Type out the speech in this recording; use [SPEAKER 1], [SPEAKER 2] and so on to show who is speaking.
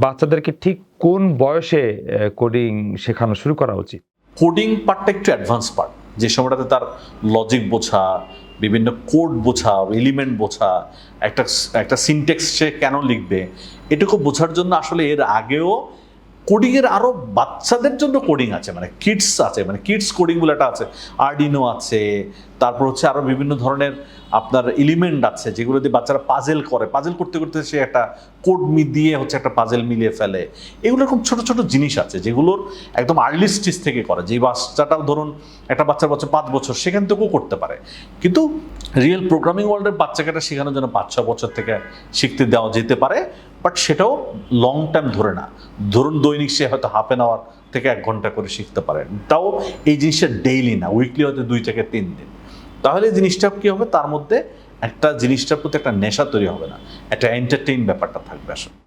[SPEAKER 1] বাচ্চাদেরকে ঠিক কোন বয়সে কোডিং শেখানো শুরু করা উচিত?
[SPEAKER 2] কোডিং পার্টটা একটু অ্যাডভান্স পার্ট যে সময়টাতে তার লজিক বোঝা, বিভিন্ন কোড বোঝা এলিমেন্ট বোঝা, একটা একটা সিনটেক্স সে কেন লিখবে, এটুকু বোঝার জন্য আসলে এর আগেও কোডিংয়ের আরও বাচ্চাদের জন্য কোডিং আছে মানে কিডস আছে মানে কিডস কোডিং বলে একটা আছে। আর্ডিনো আছে, তারপর হচ্ছে আরও বিভিন্ন ধরনের আপনার এলিমেন্ট আছে, যেগুলো দিয়ে বাচ্চারা পাজেল করে। পাজেল করতে করতে সে একটা কোড মি, দিয়ে হচ্ছে একটা পাজেল মিলিয়ে ফেলে। এগুলো এরকম ছোটো ছোটো জিনিস আছে, যেগুলোর একদম আর্লি স্টেজ থেকে করে। যে বাচ্চাটাও ধরুন একটা বাচ্চার বছর পাঁচ বছর সেখান থেকেও করতে পারে। কিন্তু রিয়েল প্রোগ্রামিং ওয়ার্ল্ডের বাচ্চাকে এটা শেখানোর জন্য পাঁচ, ছ বছর থেকে শিখতে দেওয়া যেতে পারে। বাট সেটাও লং টার্ম ধরে না। ধরুন দৈনিক সে হয়তো হাফ অ্যান আওয়ার থেকে এক ঘণ্টা করে শিখতে পারেন তাও এই জিনিসটা ডেইলি না উইকলি হয়তো দুই থেকে তিন দিন। তাহলে জিনিসটা কী হবে? তার মধ্যে একটা জিনিসটার প্রতি একটা নেশা তৈরি হবে না। একটা এন্টারটেইন ব্যাপারটা থাকবে আসলে।